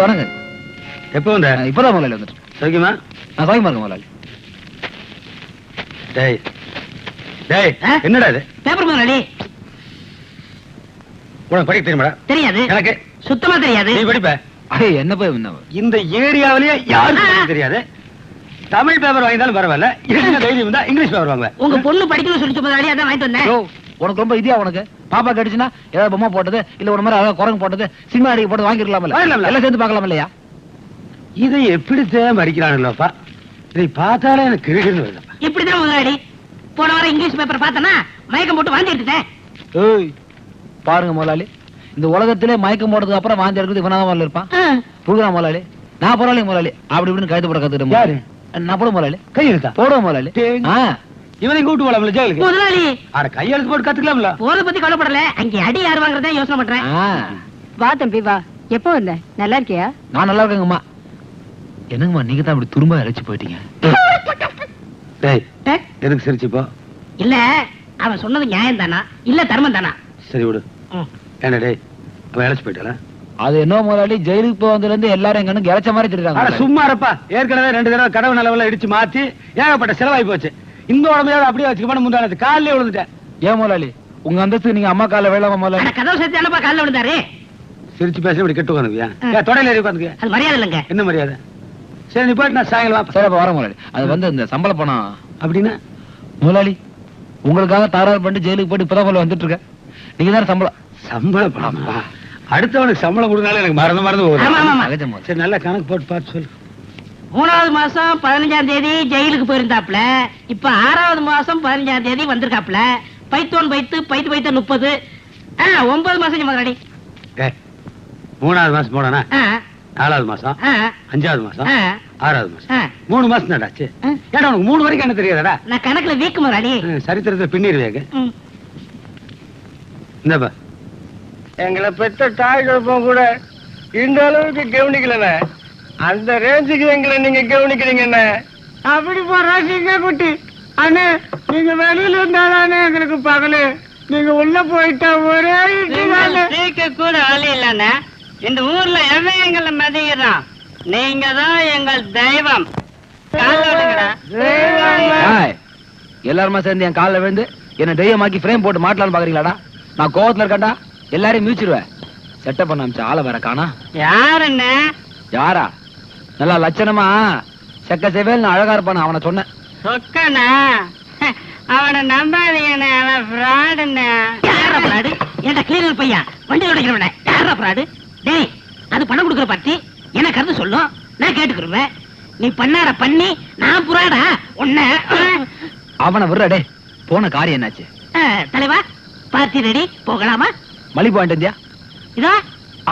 வணக்கம் எப்போ வந்த? இப்பதான் முதலாளி வந்துட்டு சௌக்கியமா? நான் சாயமா இருக்கேன் முதலாளி. டேய். டேய்? என்னடா இது? பேப்பர் முதலாளி. உனக்கு படிக்க தெரியுமாடா? தெரியாது. எனக்கு. சுத்தமா தெரியாது. நீ படிப்ப. என்ன போய் என்ன இந்த ஏரியாவிலேயே யாருக்கும் தெரியாது? தமிழ் பேப்பர் வாங்கினாலும் பரவாயில்ல. தைரியம் தான் இங்கிலீஷ் பேப்பர் வாங்குவேன். உங்க பொண்ணு படிக்கணும் சொல்லிச்சு முதலாளி அதான் வாங்கிட்டு வந்தேன். உனக்கு ரொம்ப இதியா உனக்கு? பாப்பா கடிச்சுனா ஏதாவது பொம்மை போட்டது இல்ல ஒரு மாதிரி அதாவது குரங்கு போட்டது சினிமா அடிக்க போட்டு வாங்கிருக்கலாம்ல. எல்லாம் சேர்ந்து பார்க்கலாம் இல்லையா இதை எப்படித்தான் படிக்கிறானுங்களப்பா இதை பார்த்தாலே எனக்கு வருதுப்பா இப்படிதான் முதலாளி போன வாரம் இங்கிலீஷ் பேப்பர் பார்த்தனா மயக்கம் போட்டு வாந்தி எடுத்துட்டேன். ஏய். பாருங்க முதலாளி இந்த உலகத்திலே மயக்கம் போடுறதுக்கு அப்புறம் வாந்தி எடுக்கிறது இவனா முதல்ல இருப்பான். புரியுதா முதலாளி? நான் பரவாயில்ல முதலாளி. அப்படி இப்படின்னு கழுத்து போட கத்துக்கிட்டேன்? நான் போட முதலாளி. கையெழுத்தா? போடுவோம் முதலாளி. டேய். ஆ. இவனை கூட்டு போலாம்ல ஜெயிலுக்கு. முதலாளி. அட கையெழுத்து போட்டு கத்துக்கலாம்ல. போறத பத்தி கவலைப்படல. அங்க அடி யார் வாங்குறதா யோசனை பண்றேன். வா தம்பி வா. எப்போ வந்த? நல்லா இருக்கியா? நான் நல்லா இருக்கேங்கம்மா. என்னங்கம்மா நீங்க தான் இப்படி துரும்ப அழைச்சு போயிட்டீங்க? டேய்? எதுக்கு சிரிச்சுப்போ இல்ல அவன் சொன்னது நியாயம் தானா? இல்ல தர்மம் தானா? சரி விடு. ஏண்டா டேய் அவன் இழைச்சு போயிட்டாளா? அது என்ன முதலாளி ஜெயிலுக்கு போய் வந்ததுல இருந்து எல்லாரும் எங்கன்னு கிடைச்ச மாதிரி தெரியுறாங்க சும்மா இருப்பா. ஏற்கனவே ரெண்டு தடவை கடவு நிலவெல்லாம் இடிச்சு மாத்தி ஏகப்பட்ட செலவாகி போச்சு. இந்த உடம்பையாவது அப்படியே வச்சுக்க முந்தானது காலையிலே விழுந்துட்டேன். ஏன் முதலாளி? உங்க அந்தஸ்து நீங்க அம்மா கால வேளாம முதலாளி? கதவு சேர்த்து என்னப்பா காலில் விழுந்தாரு? சிரிச்சு பேச இப்படி கெட்டு உட்காந்துக்கியா. ஏன் தொடையில ஏறி உட்காந்துக்க அது மரியாதை இல்லைங்க. என்ன மரியாதை? சரி நீ போயிட்டு நான் சாயங்காலம் வா. சரி அப்ப வர முதலாளி. அது வந்து இந்த சம்பள பணம். அப்படின்னா? முதலாளி உங்களுக்காக தகராறு பண்ணிட்டு ஜெயிலுக்கு போயிட்டு இப்பதான் முதல்ல வந்துட்டு இருக்கேன். நீங்க தானே சம்பளம். சம்பளம் பணமா? அடுத்தவனுக்கு சம்பளம் கொடுனால எனக்கு மறந்து மறந்து போகுது. சரி நல்லா கணக்கு போட்டு பார்த்து சொல்லு. மூணாவது மாசம் பதினஞ்சாம் தேதி ஜெயிலுக்கு போயிருந்தாப்ல இப்ப ஆறாவது மாசம் பதினஞ்சாம் தேதி வந்திருக்காப்ல பைத்தோன் பைத்து பைத்து பைத்த முப்பது. ஒன்பது மாசம் முதலாளி மூணாவது மாசம் போனா நாலாவது மாசம்? அஞ்சாவது மாசம்? ஆறாவது மாசம். மூணு மாசம் தான்டாச்சு. ஏடா உனக்கு மூணு வரைக்கும் என்ன தெரியாதடா? நான் கணக்குல வீக்கு முதலாளி சரித்திரத்தை பின்னிருவேங்க. இந்தப்பா எங்களை பெற்ற தாய் குழப்பம் கூட இந்த அளவுக்கு கவனிக்கலண்ணே அந்த ரேஞ்சுக்கு எங்களை நீங்க கவனிக்கிறீங்கண்ணே அப்படி போறாங்க குட்டி. அண்ணே நீங்க வெளியில இருந்தாதானே எங்களுக்கு பகலு. நீங்க உள்ள போயிட்டா ஒரே ஸ்பீக்க கூட ஆளு இல்லண்ணே. இந்த ஊர்ல எவன் எங்களை மதிக்கிறான்? நீங்க தான் எங்கள் தெய்வம். எல்லாருமா சேர்ந்து என் காலில் விழுந்து என்ன தெய்வமாக்கி ஃப்ரேம் போட்டு மாட்டலாம்னு பாக்குறீங்களாடா? நான் கோவத்துல இருக்கேன்டா. எல்லாரையும் மிதிச்சிருவேன் செட்டப் பண்ண அமிச்ச ஆளை வேற காணா. யாருண்ணே? யாரா? நல்லா லட்சணமா. செக்க செவேல் அழகா இருப்பான அவனை சொன்னேன். சொக்கண்ணா? அவனை நம்பாதீங்கண்ணே அவன் ஃப்ராடுண்ணே. யாரா பிராடு ஏன்டா கிளீனர் பையன்? வண்டி உடைக்கிறவன யாரா பிராடு டேய் அது பணம் கொடுக்குற பார்ட்டி எனக்கு கருத்து சொல்லும்? நான் கேட்டுக்கிருவேன். நீ பண்ணார பண்ணி நான் புறாடா. உன்ன அவனை விடுற டே போன காரியம் என்னாச்சு? தலைவா பார்ட்டி ரெடி போகலாமா? மலி பாயிண்ட் இந்தியா இதோ.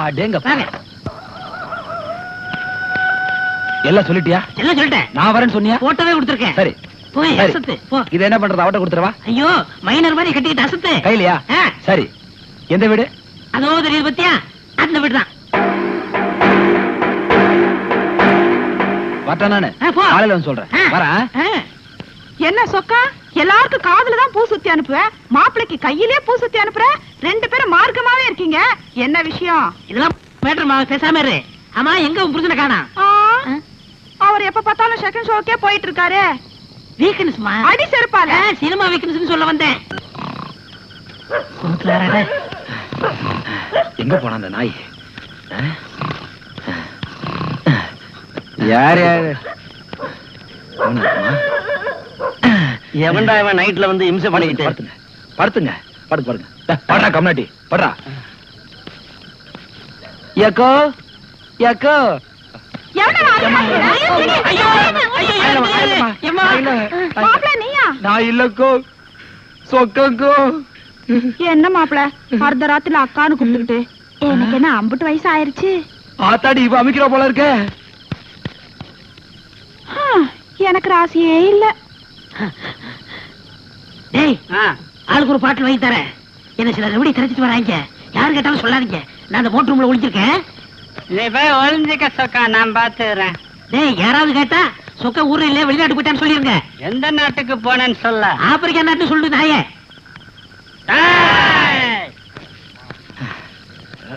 அடேங்க வாங்க. எல்லாம் சொல்லிட்டியா? எல்லாம் சொல்லிட்டேன். நான் வரேன்னு சொன்னியா? போட்டோவே கொடுத்துருக்கேன். சரி. போய். அசத்து போ. இது என்ன பண்றது? அவட்ட கொடுத்துறவா ஐயோ மைனர் மாதிரி கட்டிக்கிட்டு அசத்து. கையிலையா? சரி. எந்த வீடு? அதோ தெரியுது பத்தியா? அந்த வீடு தான். வரட்டா நானு. காலையில வந்து சொல்றேன். வரேன் என்ன சொக்கா? எல்லாருக்கும் காதுல தான் பூ சுத்தி அனுப்புவ? மாப்பிளைக்கு கையிலே பூ சுத்தி அனுப்புற? ரெண்டு பேரும் மார்க்கமாவே இருக்கீங்க. என்ன விஷயம்? இதெல்லாம் மேட்ரு பேசாம இரு. ஆமா எங்க உன் புருஷனை காணா அவர் எப்ப பார்த்தாலும் செகண்ட் ஷோக்கே போயிட்டு இருக்காரு. வீக்னஸ்மா அடி செருப்பால. சினிமா வீக்னஸ் சொல்ல வந்தேன். எங்க போன அந்த நாய்? யார் யாரு? எவன்டா இவன் நைட்ல வந்து இம்சை பண்ணிக்கிட்டு? படுத்துங்க. படுத்துங்க. படுத்து படுங்க. டேய், படுறா கம்னாட்டி படுறா ஏக்கோ ஏக்கோ நான் இல்லக்கோ என்ன மாப்பிள அர்த்த ராத்திரில அக்கான்னு கூப்பிட்டுக்கிட்டு எனக்கு என்ன அம்புட்டு வயசு ஆயிருச்சு ஆத்தாடி இப்ப அமைக்கிற போல இருக்க எனக்கு ராசியே இல்ல டேய் ஆளுக்கு ஒரு பாட்டில் வாங்கி தரேன் என்ன சில எப்படி கிடைச்சிட்டு வராங்க யாரு கேட்டாலும் சொல்லாதீங்க நான் அந்த போட் ரூம்ல ஒளிஞ்சிருக்கேன் நீ போய் ஒளிஞ்சிக்க சொக்கா நான் பாத்துக்கிறேன். டேய் யாராவது கேட்டா சொக்க ஊர்ல இல்ல வெளிநாட்டு போயிட்டான்னு சொல்லிருங்க. எந்த நாட்டுக்கு போனேன்னு சொல்ல. ஆப்பிரிக்கா நாட்டு சொல்லு நாயே!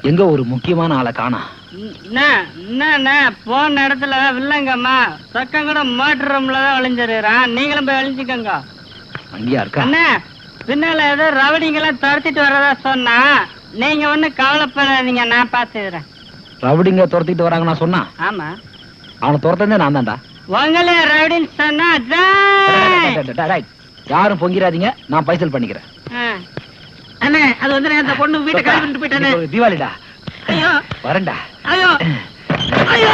எங்க ஒரு முக்கியமான ஆளை காணா. என்ன என்ன போன இடத்துல வில்லங்கம்மா சொக்கம் கூட மோட்டர் ரூம்ல தான் ஒளிஞ்சிருக்கிறான். நீங்களும் போய் ஒளிஞ்சுக்கோங்க. அங்கேயா இருக்கா? அண்ணா பின்னால ஏதோ ரவடிங்கெல்லாம் துரத்திட்டு வரதா சொன்னா நீங்க ஒண்ணு கவலைப்படாதீங்க நான் பாத்துக்கிறேன். ரவுடிங்க துரத்திட்டு வராங்க நான் சொன்னா ஆமா அவனை துரத்தந்தே நான் தான்டா உங்களே ரவுடின்னு சொன்னா டேய். யாரும் பொங்கிராதீங்க நான் பைசல் பண்ணிக்கிறேன். அண்ணே அது வந்து அந்த பொண்ணு வீட்டை கிளம்பிட்டு போயிட்டானே தீபாவளிடா ஐயோ வரேன்டா ஐயோ ஐயோ